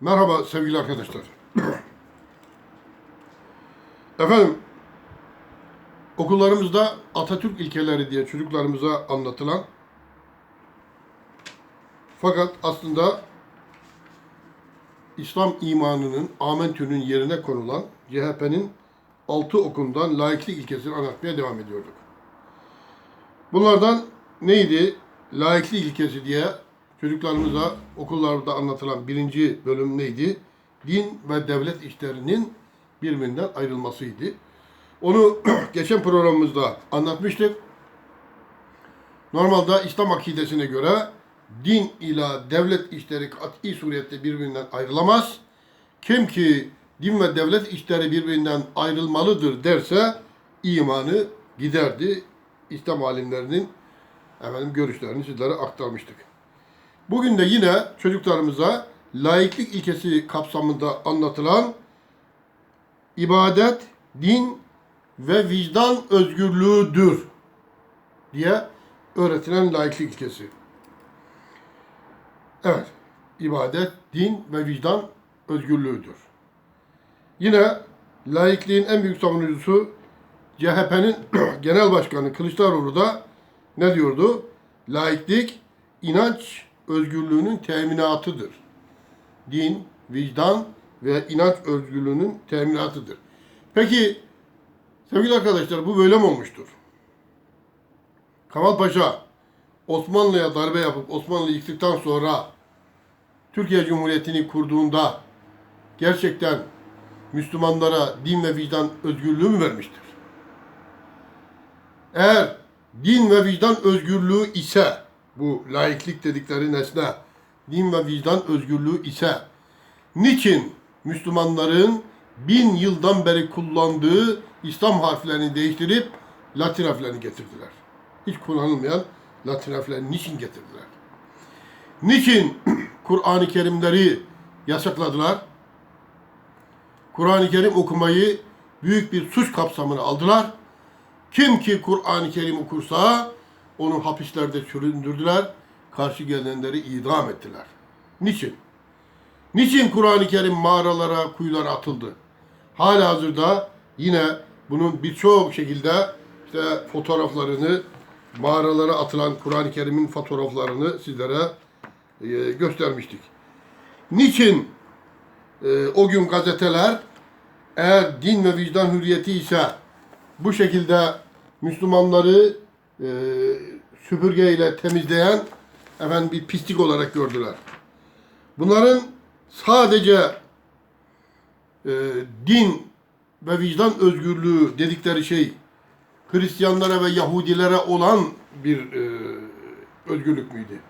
Merhaba sevgili arkadaşlar. Efendim, okullarımızda Atatürk ilkeleri diye çocuklarımıza anlatılan fakat aslında İslam imanının Amentü'nün yerine konulan CHP'nin altı okundan laiklik ilkesini anlatmaya devam ediyorduk. Bunlardan neydi? Laiklik ilkesi diye çocuklarımıza okullarda anlatılan birinci bölüm neydi? Din ve devlet işlerinin birbirinden ayrılmasıydı. Onu geçen programımızda anlatmıştık. Normalde İslam akidesine göre din ila devlet işleri kat'i surette birbirinden ayrılamaz. Kim ki din ve devlet işleri birbirinden ayrılmalıdır derse imanı giderdi. İslam alimlerinin efendim görüşlerini sizlere aktarmıştık. Bugün de yine çocuklarımıza laiklik ilkesi kapsamında anlatılan ibadet, din ve vicdan özgürlüğüdür diye öğretilen laiklik ilkesi. Evet, ibadet, din ve vicdan özgürlüğüdür. Yine laikliğin en büyük savunucusu CHP'nin genel başkanı Kılıçdaroğlu da ne diyordu? Laiklik inanç özgürlüğünün teminatıdır. Din, vicdan ve inanç özgürlüğünün teminatıdır. Peki sevgili arkadaşlar bu böyle mi olmuştur? Kemal Paşa Osmanlı'ya darbe yapıp Osmanlı yıktıktan sonra Türkiye Cumhuriyeti'ni kurduğunda gerçekten Müslümanlara din ve vicdan özgürlüğü mü vermiştir? Eğer din ve vicdan özgürlüğü ise bu laiklik dedikleri nesne din ve vicdan özgürlüğü ise niçin Müslümanların bin yıldan beri kullandığı İslam harflerini değiştirip Latin harflerini getirdiler? Hiç kullanılmayan Latin harflerini niçin getirdiler? Niçin Kur'an-ı Kerimleri yasakladılar? Kur'an-ı Kerim okumayı büyük bir suç kapsamına aldılar. Kim ki Kur'an-ı Kerim okursa onu hapislerde süründürdüler. Karşı gelenleri idam ettiler. Niçin? Niçin Kur'an-ı Kerim mağaralara, kuyulara atıldı? Hala hazırda yine bunun birçok şekilde işte fotoğraflarını, mağaralara atılan Kur'an-ı Kerim'in fotoğraflarını sizlere e, göstermiştik. Niçin e, o gün gazeteler eğer din ve vicdan hürriyeti ise bu şekilde Müslümanları e, süpürgeyle temizleyen efendim bir pislik olarak gördüler. Bunların sadece e, din ve vicdan özgürlüğü dedikleri şey Hristiyanlara ve Yahudilere olan bir e, özgürlük müydü?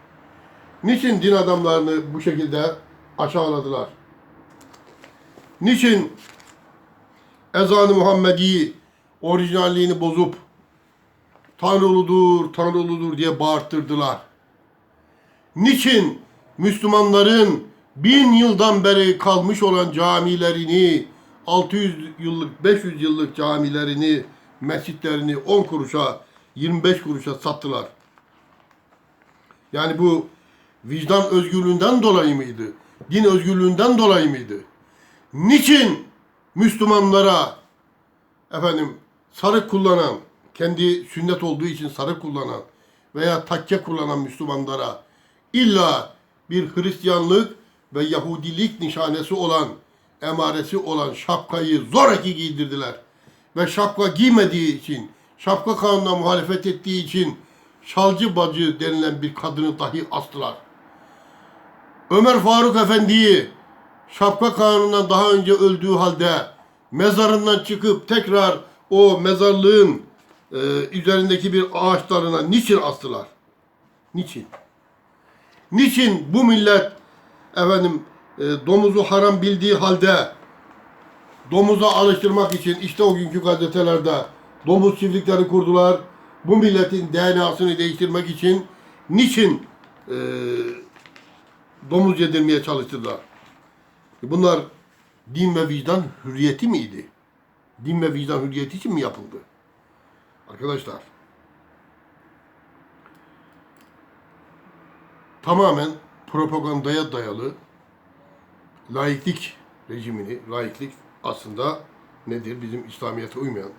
Niçin din adamlarını bu şekilde aşağıladılar? Niçin ezanı Muhammedi orijinalliğini bozup Tanrılıdır, Tanrılıdır diye bağırttırdılar? Niçin Müslümanların bin yıldan beri kalmış olan camilerini, 600 yıllık, 500 yıllık camilerini, mescitlerini 10 kuruşa, 25 kuruşa sattılar? Yani bu vicdan özgürlüğünden dolayı mıydı? Din özgürlüğünden dolayı mıydı? Niçin Müslümanlara efendim sarık kullanan, kendi sünnet olduğu için sarık kullanan veya takke kullanan Müslümanlara illa bir Hristiyanlık ve Yahudilik nişanesi olan, emaresi olan şapkayı zoraki giydirdiler. Ve şapka giymediği için, şapka kanununa muhalefet ettiği için şalcı bacı denilen bir kadını dahi astılar. Ömer Faruk Efendi'yi şapka kanunundan daha önce öldüğü halde mezarından çıkıp tekrar o mezarlığın e, üzerindeki bir ağaçlarına niçin astılar? Niçin? Niçin bu millet efendim e, domuzu haram bildiği halde domuza alıştırmak için işte o günkü gazetelerde domuz çiftlikleri kurdular. Bu milletin DNA'sını değiştirmek için niçin e, domuz yedirmeye çalıştılar? Bunlar din ve vicdan hürriyeti miydi? Din ve vicdan hürriyeti için mi yapıldı? Arkadaşlar tamamen propagandaya dayalı laiklik rejimini, laiklik aslında nedir? Bizim İslamiyet'e uymayan.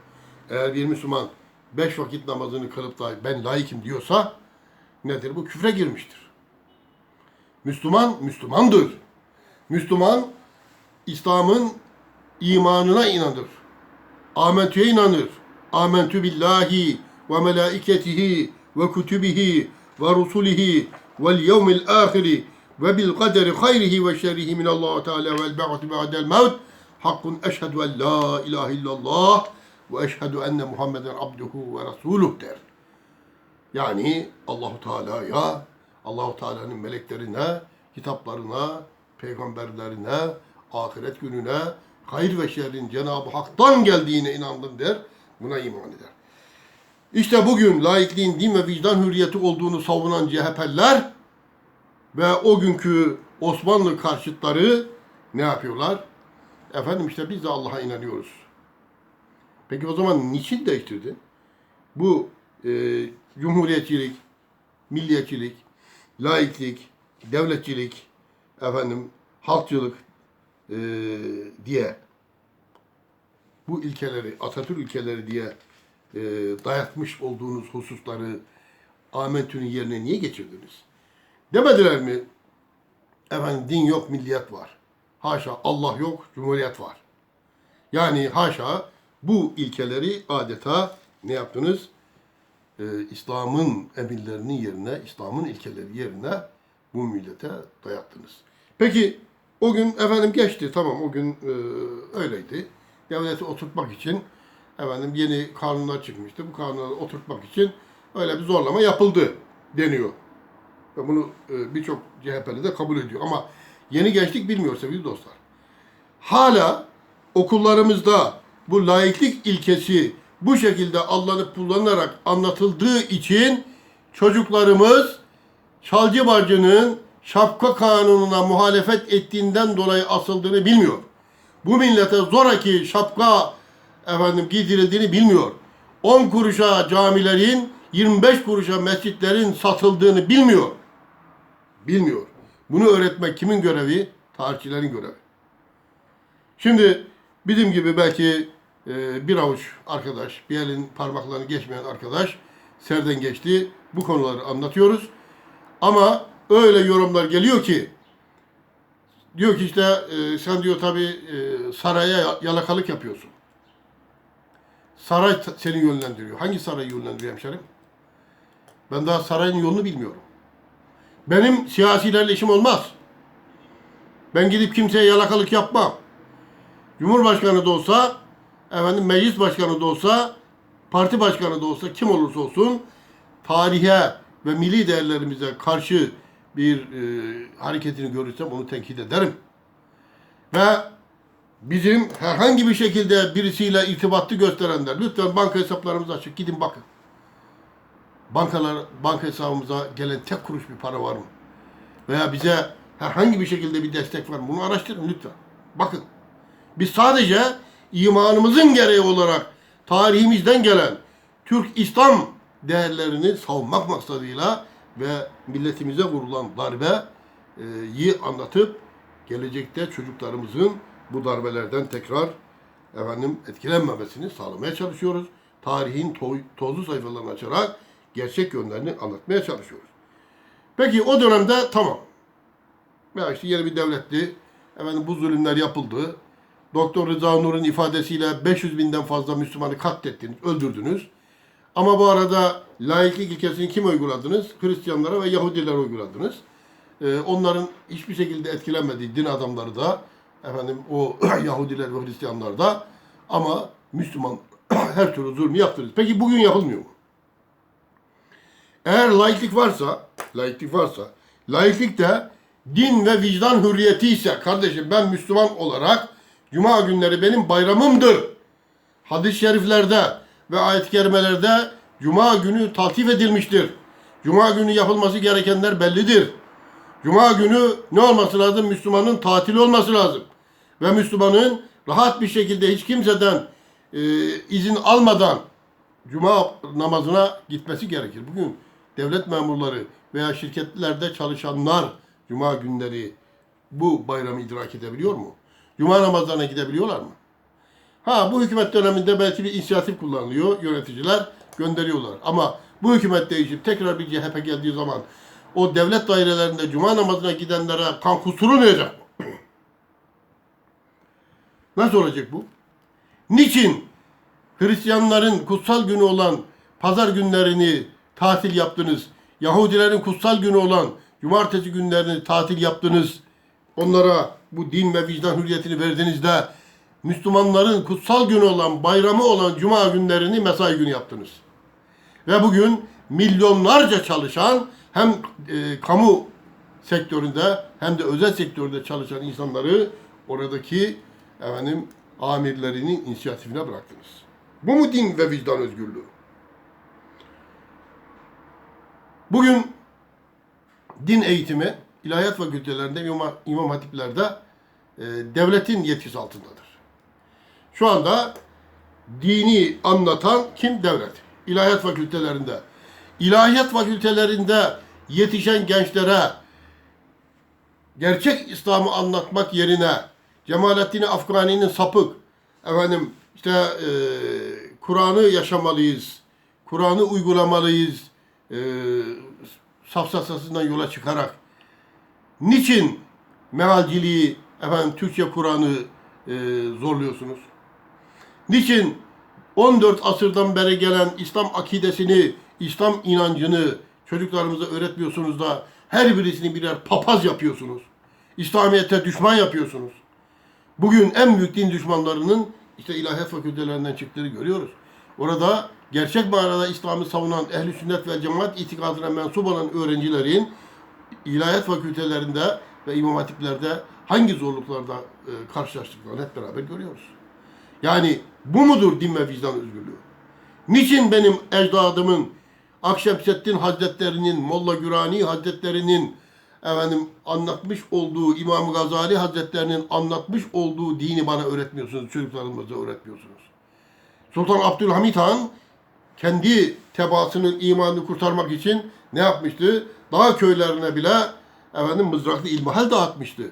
Eğer bir Müslüman beş vakit namazını kılıp da ben laikim diyorsa nedir? Bu küfre girmiştir. Müslüman, Müslümandır. Müslüman, İslam'ın imanına inanır. Amentü'ye inanır. Amentü billahi ve melaiketihi ve kutubihi ve rusulihi vel yevmil ahiri ve bil kaderi hayrihi ve şerrihi min Allah Teala vel ba'ti ba'del mevt. Hakkun eşhedü en la ilahe illallah ve eşhedü enne Muhammeden abduhu ve resuluh der. Yani Allahu Teala'ya, Allahu Teala'nın meleklerine, kitaplarına, peygamberlerine, ahiret gününe, hayır ve şerrin Cenab-ı Hak'tan geldiğine inandım der. Buna iman eder. İşte bugün laikliğin din ve vicdan hürriyeti olduğunu savunan CHP'liler ve o günkü Osmanlı karşıtları ne yapıyorlar? Efendim işte biz de Allah'a inanıyoruz. Peki o zaman niçin değiştirdin? Bu e, cumhuriyetçilik, milliyetçilik, laiklik, devletçilik, efendim halkçılık e, diye bu ilkeleri, Atatürk ilkeleri diye e, dayatmış olduğunuz hususları Amentü'nün yerine niye geçirdiniz? Demediler mi? Efendim din yok, milliyet var. Haşa Allah yok, cumhuriyet var. Yani haşa bu ilkeleri adeta ne yaptınız? Ee, İslam'ın emirlerinin yerine, İslam'ın ilkeleri yerine bu millete dayattınız. Peki o gün efendim geçti tamam o gün e, öyleydi. Devleti oturtmak için efendim yeni kanunlar çıkmıştı. Bu kanunları oturtmak için öyle bir zorlama yapıldı deniyor. Ve bunu e, birçok CHP'li de kabul ediyor. Ama yeni gençlik bilmiyor sevgili dostlar. Hala okullarımızda bu laiklik ilkesi bu şekilde allanıp kullanarak anlatıldığı için çocuklarımız Çalcı Bacı'nın şapka kanununa muhalefet ettiğinden dolayı asıldığını bilmiyor. Bu millete zoraki şapka efendim giydirildiğini bilmiyor. 10 kuruşa camilerin, 25 kuruşa mescitlerin satıldığını bilmiyor. Bilmiyor. Bunu öğretmek kimin görevi? Tarihçilerin görevi. Şimdi bizim gibi belki e, bir avuç arkadaş, bir elin parmaklarını geçmeyen arkadaş serden geçti. Bu konuları anlatıyoruz. Ama öyle yorumlar geliyor ki diyor ki işte e, sen diyor tabi e, saraya yalakalık yapıyorsun. Saray seni yönlendiriyor. Hangi sarayı yönlendiriyor hemşerim? Ben daha sarayın yolunu bilmiyorum. Benim siyasilerle işim olmaz. Ben gidip kimseye yalakalık yapmam. Cumhurbaşkanı da olsa, efendim meclis başkanı da olsa, parti başkanı da olsa kim olursa olsun tarihe ve milli değerlerimize karşı bir e, hareketini görürsem onu tenkit ederim. Ve bizim herhangi bir şekilde birisiyle irtibatlı gösterenler lütfen banka hesaplarımızı açık gidin bakın. Bankalar banka hesabımıza gelen tek kuruş bir para var mı? Veya bize herhangi bir şekilde bir destek var mı? Bunu araştırın lütfen. Bakın. Biz sadece imanımızın gereği olarak tarihimizden gelen Türk İslam değerlerini savunmak maksadıyla ve milletimize vurulan darbeyi anlatıp gelecekte çocuklarımızın bu darbelerden tekrar efendim etkilenmemesini sağlamaya çalışıyoruz. Tarihin to- tozlu sayfalarını açarak gerçek yönlerini anlatmaya çalışıyoruz. Peki o dönemde tamam. Ya işte yeni bir devletti. Efendim bu zulümler yapıldı. Doktor Rıza Nur'un ifadesiyle 500 binden fazla Müslümanı katlettiniz, öldürdünüz. Ama bu arada laiklik ilkesini kim uyguladınız? Hristiyanlara ve Yahudilere uyguladınız. Ee, onların hiçbir şekilde etkilenmediği din adamları da efendim o Yahudiler ve Hristiyanlar da ama Müslüman her türlü zulmü yaptınız. Peki bugün yapılmıyor mu? Eğer laiklik varsa, laiklik varsa, laiklik de din ve vicdan hürriyeti ise kardeşim ben Müslüman olarak Cuma günleri benim bayramımdır. Hadis-i şeriflerde ve ayet-i kerimelerde Cuma günü tatif edilmiştir. Cuma günü yapılması gerekenler bellidir. Cuma günü ne olması lazım? Müslümanın tatili olması lazım. Ve Müslümanın rahat bir şekilde hiç kimseden e, izin almadan Cuma namazına gitmesi gerekir. Bugün devlet memurları veya şirketlerde çalışanlar Cuma günleri bu bayramı idrak edebiliyor mu? Cuma namazlarına gidebiliyorlar mı? Ha bu hükümet döneminde belki bir inisiyatif kullanılıyor. Yöneticiler gönderiyorlar. Ama bu hükümet değişip tekrar bir CHP geldiği zaman o devlet dairelerinde cuma namazına gidenlere kan kusturulmayacak mı? Nasıl olacak bu? Niçin Hristiyanların kutsal günü olan pazar günlerini tatil yaptınız? Yahudilerin kutsal günü olan cumartesi günlerini tatil yaptınız? Onlara bu din ve vicdan hürriyetini verdiniz de Müslümanların kutsal günü olan, bayramı olan cuma günlerini mesai günü yaptınız. Ve bugün milyonlarca çalışan hem e, kamu sektöründe hem de özel sektörde çalışan insanları oradaki efendim amirlerinin inisiyatifine bıraktınız. Bu mu din ve vicdan özgürlüğü? Bugün din eğitimi ilahiyat fakültelerinde, imam, imam hatiplerde e, devletin yetkisi altındadır. Şu anda dini anlatan kim? Devlet. İlahiyat fakültelerinde. İlahiyat fakültelerinde yetişen gençlere gerçek İslam'ı anlatmak yerine Cemalettin Afgani'nin sapık, efendim işte e, Kur'an'ı yaşamalıyız, Kur'an'ı uygulamalıyız e, safsasasından yola çıkarak niçin mealciliği, efendim Türkçe Kur'an'ı e, zorluyorsunuz? Niçin 14 asırdan beri gelen İslam akidesini, İslam inancını çocuklarımıza öğretmiyorsunuz da her birisini birer papaz yapıyorsunuz? İslamiyet'e düşman yapıyorsunuz. Bugün en büyük din düşmanlarının işte ilahiyat fakültelerinden çıktığını görüyoruz. Orada gerçek manada İslam'ı savunan ehli sünnet ve cemaat itikadına mensup olan öğrencilerin ilahiyat fakültelerinde ve imam hatiplerde hangi zorluklarda e, karşılaştıklarını hep beraber görüyoruz. Yani bu mudur din ve vicdan özgürlüğü? Niçin benim ecdadımın Akşemseddin Hazretlerinin, Molla Gürani Hazretlerinin efendim anlatmış olduğu İmam Gazali Hazretlerinin anlatmış olduğu dini bana öğretmiyorsunuz, çocuklarımıza öğretmiyorsunuz. Sultan Abdülhamit Han kendi tebaasının imanını kurtarmak için ne yapmıştı? Dağ köylerine bile efendim mızraklı ilmihal dağıtmıştı.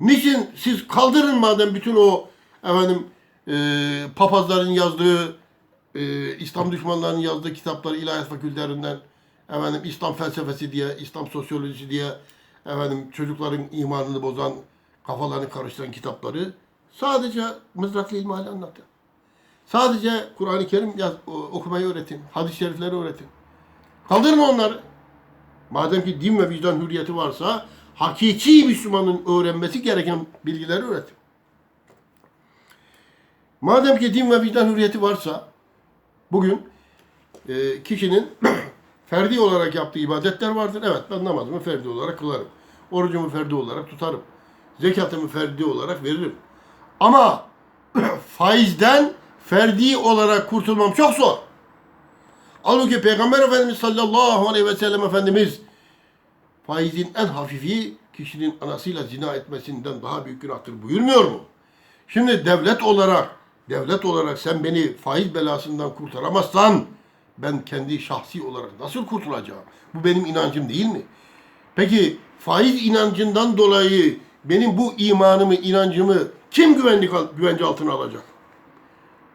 Niçin siz kaldırın madem bütün o efendim e, papazların yazdığı e, İslam düşmanlarının yazdığı kitapları ilahiyat fakültelerinden efendim İslam felsefesi diye, İslam sosyolojisi diye efendim çocukların imanını bozan, kafalarını karıştıran kitapları sadece mızraklı ilmihali anlatın. Sadece Kur'an-ı Kerim yaz, okumayı öğretin. Hadis-i şerifleri öğretin. Kaldırın onları. Madem ki din ve vicdan hürriyeti varsa hakiki Müslümanın öğrenmesi gereken bilgileri öğretin. Madem ki din ve vicdan hürriyeti varsa bugün e, kişinin ferdi olarak yaptığı ibadetler vardır. Evet ben namazımı ferdi olarak kılarım. Orucumu ferdi olarak tutarım. Zekatımı ferdi olarak veririm. Ama faizden ferdi olarak kurtulmam çok zor. Halbuki Peygamber Efendimiz sallallahu aleyhi ve sellem Efendimiz faizin en hafifi kişinin anasıyla zina etmesinden daha büyük günahtır buyurmuyor mu? Şimdi devlet olarak devlet olarak sen beni faiz belasından kurtaramazsan ben kendi şahsi olarak nasıl kurtulacağım? Bu benim inancım değil mi? Peki faiz inancından dolayı benim bu imanımı, inancımı kim güvenlik güvence altına alacak?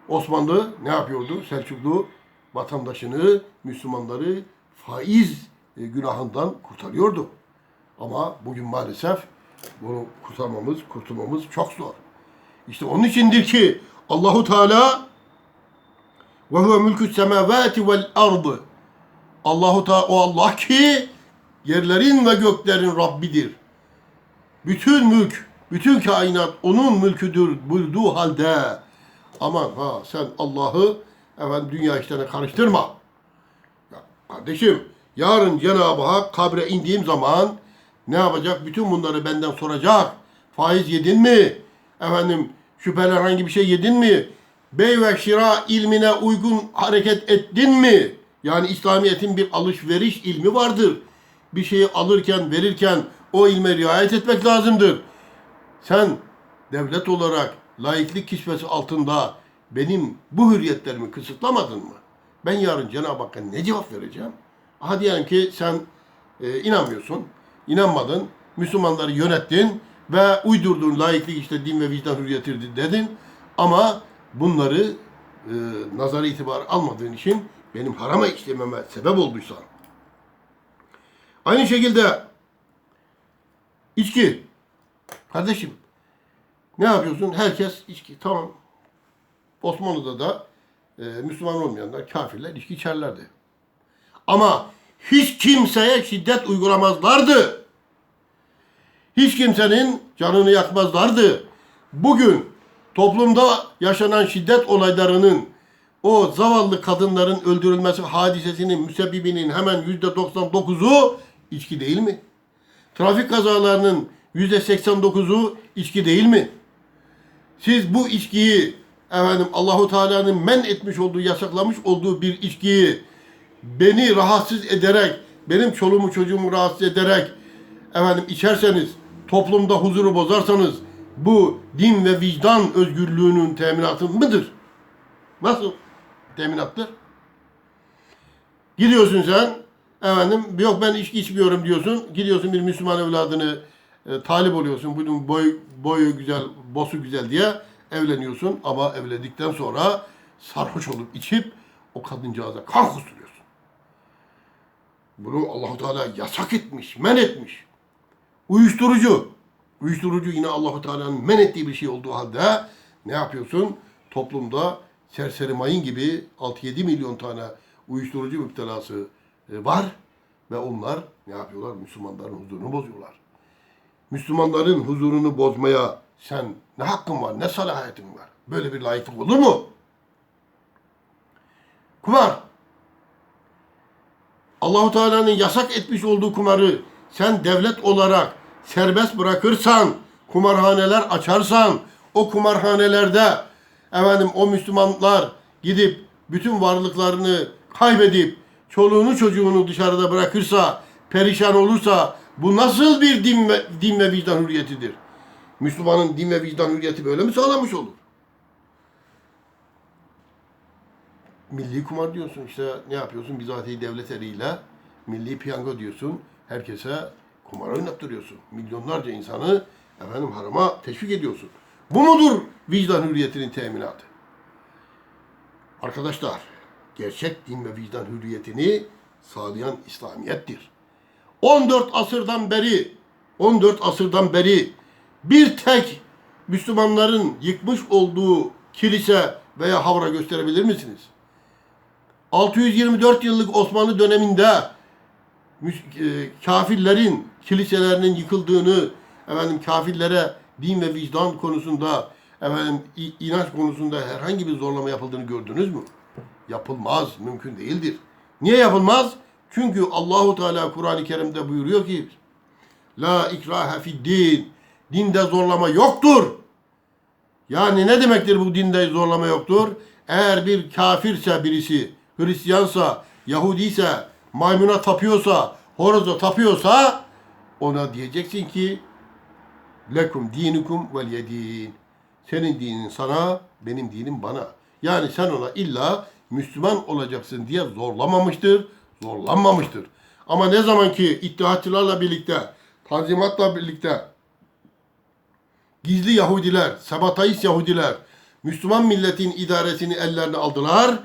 Osmanlı ne yapıyordu? Selçuklu vatandaşını, Müslümanları faiz e, günahından kurtarıyordu. Ama bugün maalesef bunu kurtarmamız, kurtulmamız çok zor. İşte onun içindir ki Allahu Teala ve huve mülkü semavati vel ardı. Allahu Teala o Allah ki yerlerin ve göklerin Rabbidir. Bütün mülk, bütün kainat onun mülküdür buyurduğu halde aman ha sen Allah'ı efendim dünya işlerine karıştırma. Ya kardeşim yarın Cenab-ı Hak kabre indiğim zaman ne yapacak? Bütün bunları benden soracak. Faiz yedin mi? Efendim şüpheli herhangi bir şey yedin mi? Bey ve şira ilmine uygun hareket ettin mi? Yani İslamiyet'in bir alışveriş ilmi vardır. Bir şeyi alırken, verirken o ilme riayet etmek lazımdır. Sen devlet olarak laiklik kisvesi altında benim bu hürriyetlerimi kısıtlamadın mı? Ben yarın Cenab-ı Hakk'a ne cevap vereceğim? Aha diyelim ki sen e, inanmıyorsun, inanmadın, Müslümanları yönettin ve uydurduğun laiklik işte din ve vicdan hürriyetidir dedin. Ama bunları e, nazara itibar almadığın için benim harama işlememe sebep olduysan. Aynı şekilde içki. Kardeşim ne yapıyorsun? Herkes içki. Tamam. Osmanlı'da da e, Müslüman olmayanlar, kafirler içki içerlerdi. Ama hiç kimseye şiddet uygulamazlardı. Hiç kimsenin canını yakmazlardı. Bugün toplumda yaşanan şiddet olaylarının o zavallı kadınların öldürülmesi hadisesinin müsebbibinin hemen yüzde 99'u içki değil mi? Trafik kazalarının yüzde 89'u içki değil mi? Siz bu içkiyi efendim Allahu Teala'nın men etmiş olduğu, yasaklamış olduğu bir içkiyi beni rahatsız ederek, benim çoluğumu çocuğumu rahatsız ederek efendim içerseniz, toplumda huzuru bozarsanız bu din ve vicdan özgürlüğünün teminatı mıdır? Nasıl teminattır? Gidiyorsun sen, efendim yok ben içki içmiyorum diyorsun. Gidiyorsun bir Müslüman evladını e, talip oluyorsun. Bunun boy, boyu güzel, bosu güzel diye evleniyorsun. Ama evlendikten sonra sarhoş olup içip o kadıncağıza kan kusturuyorsun. Bunu Allahu Teala yasak etmiş, men etmiş. Uyuşturucu. Uyuşturucu yine Allahu Teala'nın men ettiği bir şey olduğu halde ne yapıyorsun? Toplumda serseri mayın gibi 6-7 milyon tane uyuşturucu müptelası e, var ve onlar ne yapıyorlar? Müslümanların huzurunu bozuyorlar. Müslümanların huzurunu bozmaya sen ne hakkın var, ne salahiyetin var? Böyle bir layıklık olur mu? Kumar. Allahu Teala'nın yasak etmiş olduğu kumarı sen devlet olarak serbest bırakırsan, kumarhaneler açarsan, o kumarhanelerde efendim o Müslümanlar gidip bütün varlıklarını kaybedip çoluğunu çocuğunu dışarıda bırakırsa, perişan olursa bu nasıl bir din ve, din ve vicdan hürriyetidir? Müslümanın din ve vicdan hürriyeti böyle mi sağlamış olur? Milli kumar diyorsun işte ne yapıyorsun bizatihi devlet eliyle milli piyango diyorsun. Herkese kumar oynattırıyorsun. Milyonlarca insanı efendim harama teşvik ediyorsun. Bu mudur vicdan hürriyetinin teminatı? Arkadaşlar gerçek din ve vicdan hürriyetini sağlayan İslamiyettir. 14 asırdan beri 14 asırdan beri bir tek Müslümanların yıkmış olduğu kilise veya havra gösterebilir misiniz? 624 yıllık Osmanlı döneminde kafirlerin kiliselerinin yıkıldığını, efendim kafirlere din ve vicdan konusunda, efendim inanç konusunda herhangi bir zorlama yapıldığını gördünüz mü? Yapılmaz, mümkün değildir. Niye yapılmaz? Çünkü Allahu Teala Kur'an-ı Kerim'de buyuruyor ki: La ikrahe fid din. Dinde zorlama yoktur. Yani ne demektir bu dinde zorlama yoktur? Eğer bir kafirse birisi, Hristiyansa, Yahudiyse, maymuna tapıyorsa, horoza tapıyorsa ona diyeceksin ki lekum dinukum vel yedin. Senin dinin sana, benim dinim bana. Yani sen ona illa Müslüman olacaksın diye zorlamamıştır, zorlanmamıştır. Ama ne zaman ki ittihatçılarla birlikte, tanzimatla birlikte gizli Yahudiler, sabatayist Yahudiler Müslüman milletin idaresini ellerine aldılar.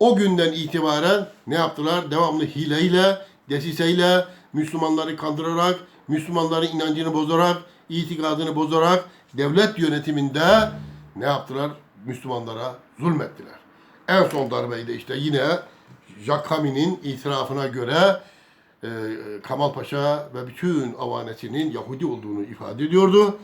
O günden itibaren ne yaptılar? Devamlı hileyle, desiseyle, Müslümanları kandırarak, Müslümanların inancını bozarak, itikadını bozarak devlet yönetiminde ne yaptılar? Müslümanlara zulmettiler. En son darbeyi de işte yine Jacques Hami'nin itirafına göre e, Kamal Paşa ve bütün avanesinin Yahudi olduğunu ifade ediyordu.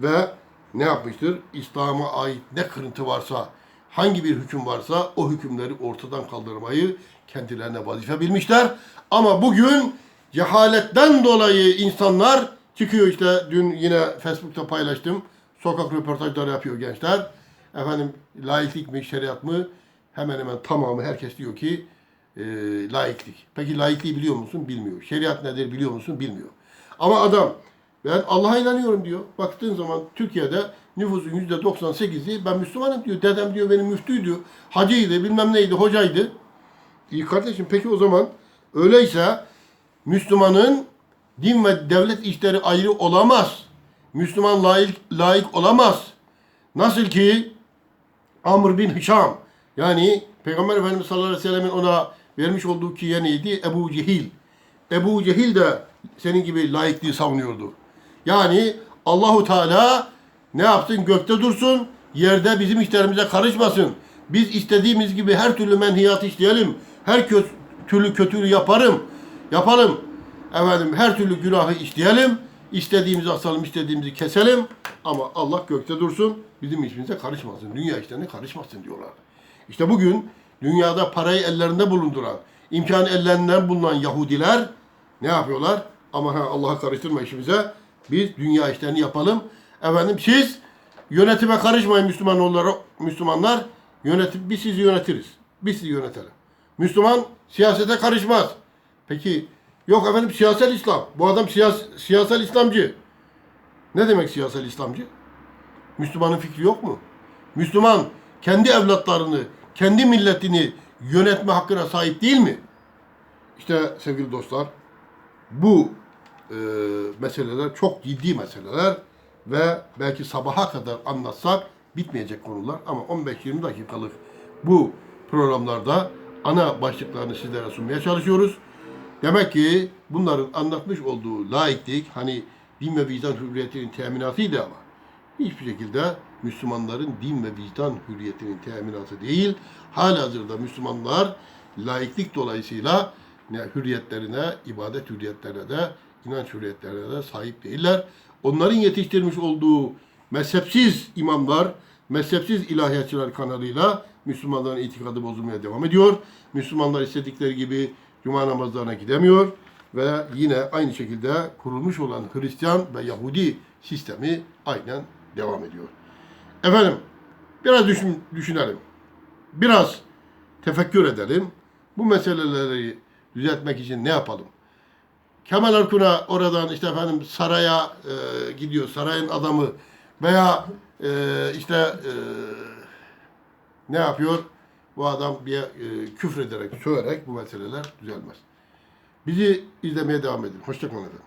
Ve ne yapmıştır? İslam'a ait ne kırıntı varsa, hangi bir hüküm varsa o hükümleri ortadan kaldırmayı kendilerine vazife bilmişler. Ama bugün cehaletten dolayı insanlar çıkıyor işte dün yine Facebook'ta paylaştım. Sokak röportajları yapıyor gençler. Efendim laiklik mi şeriat mı? Hemen hemen tamamı herkes diyor ki e, laiklik. Peki laikliği biliyor musun? Bilmiyor. Şeriat nedir biliyor musun? Bilmiyor. Ama adam ben Allah'a inanıyorum diyor. Baktığın zaman Türkiye'de nüfusun yüzde 98'i ben Müslümanım diyor. Dedem diyor benim müftüydü, hacıydı, bilmem neydi, hocaydı. İyi kardeşim peki o zaman öyleyse Müslümanın din ve devlet işleri ayrı olamaz. Müslüman layık, layık olamaz. Nasıl ki Amr bin Hişam yani Peygamber Efendimiz sallallahu aleyhi ve sellemin ona vermiş olduğu ki neydi? Ebu Cehil. Ebu Cehil de senin gibi laikliği savunuyordu. Yani Allahu Teala ne yapsın? Gökte dursun, yerde bizim işlerimize karışmasın. Biz istediğimiz gibi her türlü menhiyat işleyelim. Her kö- türlü kötülüğü yaparım. Yapalım. Efendim her türlü günahı işleyelim. İstediğimizi asalım, istediğimizi keselim. Ama Allah gökte dursun, bizim işimize karışmasın. Dünya işlerine karışmasın diyorlar. İşte bugün dünyada parayı ellerinde bulunduran, imkan ellerinden bulunan Yahudiler ne yapıyorlar? Ama ha, Allah'a karıştırma işimize. Biz dünya işlerini yapalım. Efendim siz yönetime karışmayın Müslüman Müslümanlar. Yönetim, biz sizi yönetiriz. Biz sizi yönetelim. Müslüman siyasete karışmaz. Peki yok efendim siyasal İslam. Bu adam siyas, siyasal İslamcı. Ne demek siyasal İslamcı? Müslümanın fikri yok mu? Müslüman kendi evlatlarını, kendi milletini yönetme hakkına sahip değil mi? İşte sevgili dostlar, bu e, meseleler çok ciddi meseleler ve belki sabaha kadar anlatsak bitmeyecek konular ama 15-20 dakikalık bu programlarda ana başlıklarını sizlere sunmaya çalışıyoruz. Demek ki bunların anlatmış olduğu laiklik hani din ve vicdan hürriyetinin teminatıydı ama hiçbir şekilde Müslümanların din ve vicdan hürriyetinin teminatı değil. Halihazırda Müslümanlar laiklik dolayısıyla ne hürriyetlerine, ibadet hürriyetlerine de, inanç hürriyetlerine de sahip değiller. Onların yetiştirmiş olduğu mezhepsiz imamlar, mezhepsiz ilahiyatçılar kanalıyla Müslümanların itikadı bozulmaya devam ediyor. Müslümanlar istedikleri gibi cuma namazlarına gidemiyor ve yine aynı şekilde kurulmuş olan Hristiyan ve Yahudi sistemi aynen devam ediyor. Efendim, biraz düşün, düşünelim. Biraz tefekkür edelim. Bu meseleleri düzeltmek için ne yapalım? Kemal Erkun'a oradan işte efendim saraya e, gidiyor, sarayın adamı veya e, işte e, ne yapıyor? Bu adam bir e, küfrederek, söverek bu meseleler düzelmez. Bizi izlemeye devam edin. Hoşçakalın efendim.